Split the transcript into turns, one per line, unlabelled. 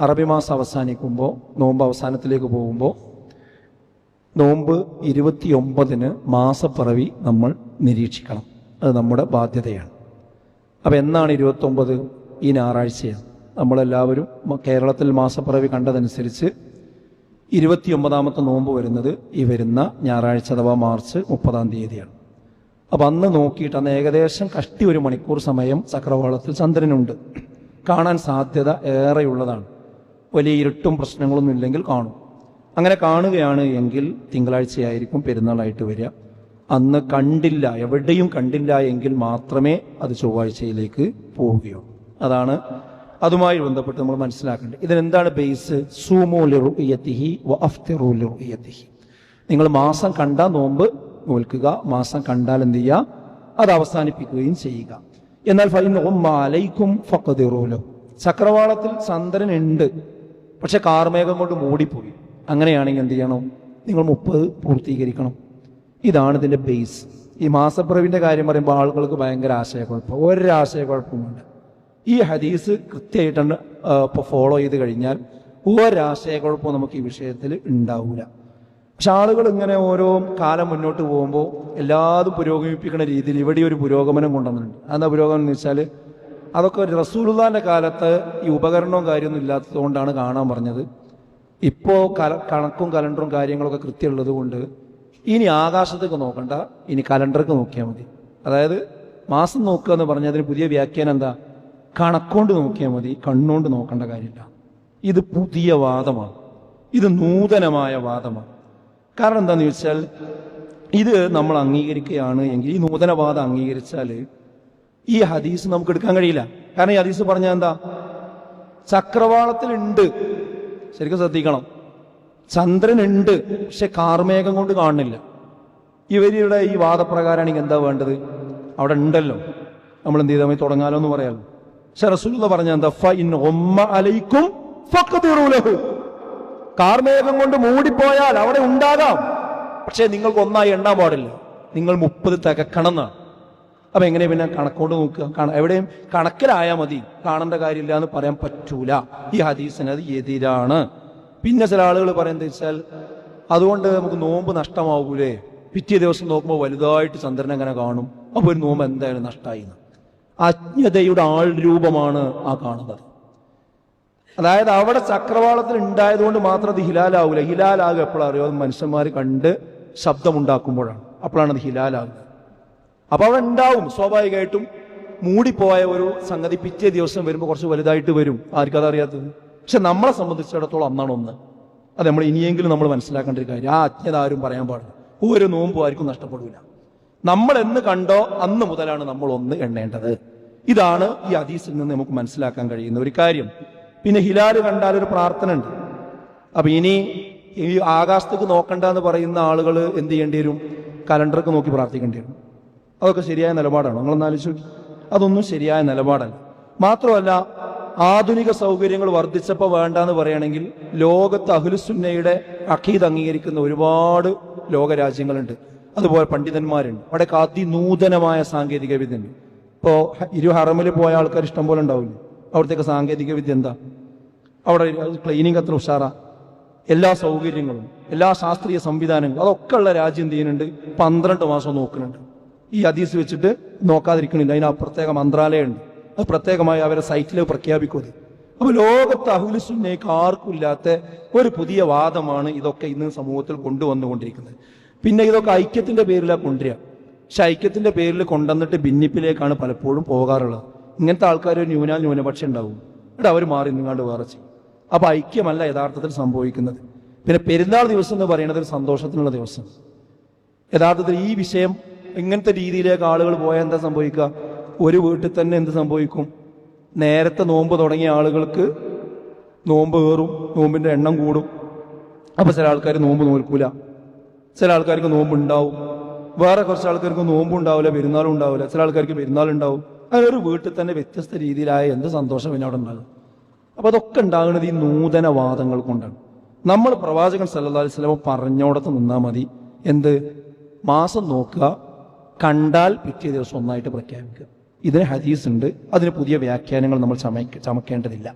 അറബി മാസം അവസാനിക്കുമ്പോൾ നോമ്പ് അവസാനത്തിലേക്ക് പോകുമ്പോൾ നോമ്പ് ഇരുപത്തിയൊമ്പതിന് മാസപ്പിറവി നമ്മൾ നിരീക്ഷിക്കണം. അത് നമ്മുടെ ബാധ്യതയാണ്. അപ്പോൾ എന്നാണ് ഇരുപത്തൊമ്പത് ഈ ഞായറാഴ്ചയാണ്? നമ്മളെല്ലാവരും കേരളത്തിൽ മാസപ്പിറവി കണ്ടതനുസരിച്ച് ഇരുപത്തിയൊമ്പതാമത്തെ നോമ്പ് വരുന്നത് ഈ വരുന്ന ഞായറാഴ്ച അഥവാ മാർച്ച് മുപ്പതാം തീയതിയാണ്. അപ്പം അന്ന് നോക്കിയിട്ട് അന്ന് ഏകദേശം കഷ്ടി ഒരു മണിക്കൂർ സമയം ചക്രവാളത്തിൽ ചന്ദ്രനുണ്ട്. കാണാൻ സാധ്യത ഏറെയുള്ളതാണ്. വലിയ ഇരുട്ടും പ്രശ്നങ്ങളൊന്നും ഇല്ലെങ്കിൽ കാണും. അങ്ങനെ കാണുകയാണ് എങ്കിൽ തിങ്കളാഴ്ചയായിരിക്കും പെരുന്നാളായിട്ട് വരിക. അന്ന് കണ്ടില്ല എവിടെയും കണ്ടില്ല എങ്കിൽ മാത്രമേ അത് ചൊവ്വാഴ്ചയിലേക്ക് പോവുകയുള്ളൂ. അതാണ് അതുമായി ബന്ധപ്പെട്ട് നമ്മൾ മനസ്സിലാക്കേണ്ടത്. ഇതിനെന്താണ് ബേസ്? സൂമോലിറുയത്തിഹി നിങ്ങൾ മാസം കണ്ടാൽ നോമ്പ് നോൽക്കുക മാസം കണ്ടാൽ എന്ത് ചെയ്യുക? അത് അവസാനിപ്പിക്കുകയും ചെയ്യുക. എന്നാൽ ഫൈൻ അലൈക്കും ഫക്കതിറൂലോ ചക്രവാളത്തിൽ ചന്ദ്രൻ ഉണ്ട് പക്ഷെ കാർമേഘം കൊണ്ട് മൂടിപ്പോയി. അങ്ങനെയാണെങ്കിൽ എന്ത് ചെയ്യണം? നിങ്ങൾ മുപ്പത് പൂർത്തീകരിക്കണം. ഇതാണ് ഇതിന്റെ ബേസ് ഈ മാസപ്പിറവിന്റെ കാര്യം പറയുമ്പോൾ ആളുകൾക്ക് ഭയങ്കര ആശയക്കുഴപ്പം. ഒരാശയക്കുഴപ്പമുണ്ട് ഈ ഹദീസ് കൃത്യമായിട്ടാണ് ഇപ്പോൾ ഫോളോ ചെയ്ത് കഴിഞ്ഞാൽ ഒരാശയക്കുഴപ്പവും നമുക്ക് ഈ വിഷയത്തിൽ ഉണ്ടാവില്ല പക്ഷെ ആളുകൾ ഇങ്ങനെ ഓരോ കാലം മുന്നോട്ട് പോകുമ്പോൾ എല്ലാതും പുരോഗമിപ്പിക്കുന്ന രീതിയിൽ ഇവിടെ ഒരു പുരോഗമനം കൊണ്ടുവന്നിട്ടുണ്ട്. അതെന്താ പുരോഗമനം എന്ന് വെച്ചാൽ അതൊക്കെ റസൂലുള്ളാന്റെ കാലത്ത് ഈ ഉപകരണവും കാര്യമൊന്നും ഇല്ലാത്തതുകൊണ്ടാണ് കാണാൻ പറഞ്ഞത്. ഇപ്പോൾ കല കണക്കും കലണ്ടറും കാര്യങ്ങളൊക്കെ കൃത്യമുള്ളത് കൊണ്ട് ഇനി ആകാശത്തേക്ക് നോക്കണ്ട ഇനി കലണ്ടർക്ക് നോക്കിയാൽ മതി. അതായത് മാസം നോക്കുക എന്ന് പറഞ്ഞാൽ അതിന് പുതിയ വ്യാഖ്യാനം എന്താ? കണക്കൊണ്ട് നോക്കിയാൽ മതി കണ്ണുകൊണ്ട് നോക്കേണ്ട കാര്യമില്ല. ഇത് പുതിയ വാദമാണ്. ഇത് നൂതനമായ വാദമാണ്. കാരണം എന്താണെന്ന് ചോദിച്ചാൽ ഇത് നമ്മൾ അംഗീകരിക്കുകയാണ് എങ്കിൽ ഈ നൂതനവാദം അംഗീകരിച്ചാൽ ഈ ഹദീസ് നമുക്ക് എടുക്കാൻ കഴിയില്ല. കാരണം ഈ ഹദീസ് പറഞ്ഞ എന്താ? ചക്രവാളത്തിലുണ്ട്. ശരിക്കും ശ്രദ്ധിക്കണം. ചന്ദ്രൻ ഉണ്ട് പക്ഷെ കാർമേഘം കൊണ്ട് കാണുന്നില്ല. ഇവരുടെ ഈ വാദപ്രകാരമാണെങ്കിൽ എന്താ വേണ്ടത്? അവിടെ ഉണ്ടല്ലോ. നമ്മൾ എന്ത് ചെയ്താൽ തുടങ്ങാലോ എന്ന് പറയാലോ. പക്ഷെ പറഞ്ഞ എന്താ? അലൈക്കും. കാർമേഘം കൊണ്ട് മൂടിപ്പോയാൽ അവിടെ ഉണ്ടാകാം. പക്ഷെ നിങ്ങൾക്ക് ഒന്നായി എണ്ണാൻ പാടില്ല. നിങ്ങൾ മുപ്പത് തികക്കണം എന്നാണ്. അപ്പൊ എങ്ങനെ പിന്നെ കണക്കോട് നോക്കുക? എവിടെയും കണക്കിലായാൽ മതി. കാണേണ്ട കാര്യമില്ല എന്ന് പറയാൻ പറ്റൂല. ഈ ഹദീസിന് അത് എതിരാണ്. പിന്നെ ചില ആളുകൾ പറയുന്നത് വെച്ചാൽ അതുകൊണ്ട് നമുക്ക് നോമ്പ് നഷ്ടമാവൂലേ. പിറ്റേ ദിവസം നോക്കുമ്പോൾ വലുതായിട്ട് ചന്ദ്രൻ അങ്ങനെ കാണും. അപ്പൊ ഒരു നോമ്പ് എന്തായാലും നഷ്ടമായി അജ്ഞതയുടെ ആൾ രൂപമാണ് ആ കാണുന്നത്. അതായത് അവിടെ ചക്രവാളത്തിൽ ഉണ്ടായതുകൊണ്ട് മാത്രം അത് ഹിലാലാവൂല. ഹിലാലാകുക എപ്പോഴാണ് അറിയോ? മനുഷ്യന്മാർ കണ്ട് ശബ്ദമുണ്ടാക്കുമ്പോഴാണ്. അപ്പോഴാണ് അത് ഹിലാലാകുന്നത്. അപ്പൊ അവിടെ ഉണ്ടാവും സ്വാഭാവികമായിട്ടും മൂടിപ്പോയ ഒരു സംഗതി പിറ്റേ ദിവസം വരുമ്പോൾ കുറച്ച് വലുതായിട്ട് വരും. ആർക്കും അറിയാത്തത് പക്ഷെ നമ്മളെ സംബന്ധിച്ചിടത്തോളം അന്നാണ് ഒന്ന്. അത് നമ്മൾ ഇനിയെങ്കിലും നമ്മൾ മനസ്സിലാക്കേണ്ട ഒരു കാര്യം. ആ അജ്ഞത ആരും പറയാൻ പാടില്ല. ഒരു നോമ്പും ആർക്കും നഷ്ടപ്പെടില്ല നമ്മൾ എന്ന് കണ്ടോ അന്ന് മുതലാണ് നമ്മൾ ഒന്ന് എണ്ണേണ്ടത്. ഇതാണ് ഈ ഹദീസിൽ നിന്ന് നമുക്ക് മനസ്സിലാക്കാൻ കഴിയുന്ന ഒരു കാര്യം. പിന്നെ ഹിലാൽ കണ്ടാൽ ഒരു പ്രാർത്ഥന ഉണ്ട്. അപ്പൊ ഇനി ഈ ആകാശത്തേക്ക് നോക്കണ്ട എന്ന് പറയുന്ന ആളുകൾ എന്ത് ചെയ്യേണ്ടി വരും? കലണ്ടർക്ക് നോക്കി പ്രാർത്ഥിക്കേണ്ടി വരും. അതൊക്കെ ശരിയായ നിലപാടാണ്? നിങ്ങളൊന്ന് ആലോചിച്ച് അതൊന്നും ശരിയായ നിലപാടല്ല. മാത്രമല്ല ആധുനിക സൗകര്യങ്ങൾ വർദ്ധിച്ചപ്പോൾ വേണ്ടാന്ന് പറയുകയാണെങ്കിൽ ലോകത്ത് അഖിലുസുന്നയുടെ അഖീദ് അംഗീകരിക്കുന്ന ഒരുപാട് ലോകരാജ്യങ്ങളുണ്ട്. അതുപോലെ പണ്ഡിതന്മാരുണ്ട്. അവിടെ അതിനൂതനമായ സാങ്കേതിക വിദ്യ ഉണ്ട്. ഇപ്പോൾ ഇരു ഹറമിൽ പോയ ആൾക്കാർ ഇഷ്ടം പോലെ ഉണ്ടാവില്ലേ? അവിടത്തേക്ക് സാങ്കേതിക വിദ്യ എന്താ? അവിടെ ക്ലീനിങ് അത്ര ഉഷാറാ. എല്ലാ സൗകര്യങ്ങളും എല്ലാ ശാസ്ത്രീയ സംവിധാനങ്ങളും അതൊക്കെ ഉള്ള രാജ്യം എന്ത് ചെയ്യുന്നുണ്ട്? പന്ത്രണ്ട് മാസം നോക്കുന്നുണ്ട്. ഈ ഹദീസ് വെച്ചിട്ട് നോക്കാതിരിക്കണില്ല. അതിന് ആ പ്രത്യേക മന്ത്രാലയമുണ്ട്. അത് പ്രത്യേകമായി അവരെ സൈറ്റിൽ പ്രഖ്യാപിക്കുന്നത് അപ്പൊ ലോകത്ത് അഹുലിസുന്നേക്ക് ആർക്കും ഇല്ലാത്ത ഒരു പുതിയ വാദമാണ് ഇതൊക്കെ ഇന്ന് സമൂഹത്തിൽ കൊണ്ടുവന്നുകൊണ്ടിരിക്കുന്നത്. പിന്നെ ഇതൊക്കെ ഐക്യത്തിന്റെ പേരിലാണ് കൊണ്ടുവരിക. പക്ഷെ ഐക്യത്തിന്റെ പേരിൽ കൊണ്ടുവന്നിട്ട് ഭിന്നിപ്പിലേക്കാണ് പലപ്പോഴും പോകാറുള്ളത്. ഇങ്ങനത്തെ ആൾക്കാർ ന്യൂനാൽ ന്യൂനപക്ഷം ഉണ്ടാവും. എന്നിട്ട് അവർ മാറി നിങ്ങാണ്ട് വേറെ ചെയ്യും. അപ്പൊ ഐക്യമല്ല യഥാർത്ഥത്തിൽ സംഭവിക്കുന്നത്. പിന്നെ പെരുന്നാൾ ദിവസം എന്ന് പറയുന്നത് ഒരു സന്തോഷത്തിനുള്ള ദിവസം. യഥാർത്ഥത്തിൽ ഈ വിഷയം ഇങ്ങനത്തെ രീതിയിലേക്ക് ആളുകൾ പോയാൽ എന്താ സംഭവിക്കുക? ഒരു വീട്ടിൽ തന്നെ എന്ത് സംഭവിക്കും? നേരത്തെ നോമ്പ് തുടങ്ങിയ ആളുകൾക്ക് നോമ്പ് കയറും നോമ്പിന്റെ എണ്ണം കൂടും. അപ്പോൾ ചില ആൾക്കാർ നോമ്പ് നോൽക്കൂല. ചില ആൾക്കാർക്ക് നോമ്പ് ഉണ്ടാവും വേറെ കുറച്ച് ആൾക്കാർക്ക് നോമ്പ് ഉണ്ടാവില്ല പെരുന്നാളും ഉണ്ടാവില്ല. ചില ആൾക്കാർക്ക് പെരുന്നാളുണ്ടാവും. അങ്ങനെ ഒരു വീട്ടിൽ തന്നെ വ്യത്യസ്ത രീതിയിലായ എന്ത് സന്തോഷം പിന്നെ അവിടെ ഉണ്ടാകും? അപ്പം അതൊക്കെ ഉണ്ടാകുന്നത് ഈ നൂതന വാദങ്ങൾ കൊണ്ടാണ്. നമ്മൾ പ്രവാചകൻ സല്ലാ അലൈഹി സ്വലമ പറഞ്ഞോടത്ത് നിന്നാൽ മതി. എന്ത്? മാസം നോക്കുക. കണ്ടാൽ പിറ്റേ ദിവസം ഒന്നായിട്ട് പ്രഖ്യാപിക്കുക. ഇതിന് ഹദീസ് ഉണ്ട് അതിന് പുതിയ വ്യാഖ്യാനങ്ങൾ നമ്മൾ ചമയ്ക്ക ചമക്കേണ്ടതില്ല.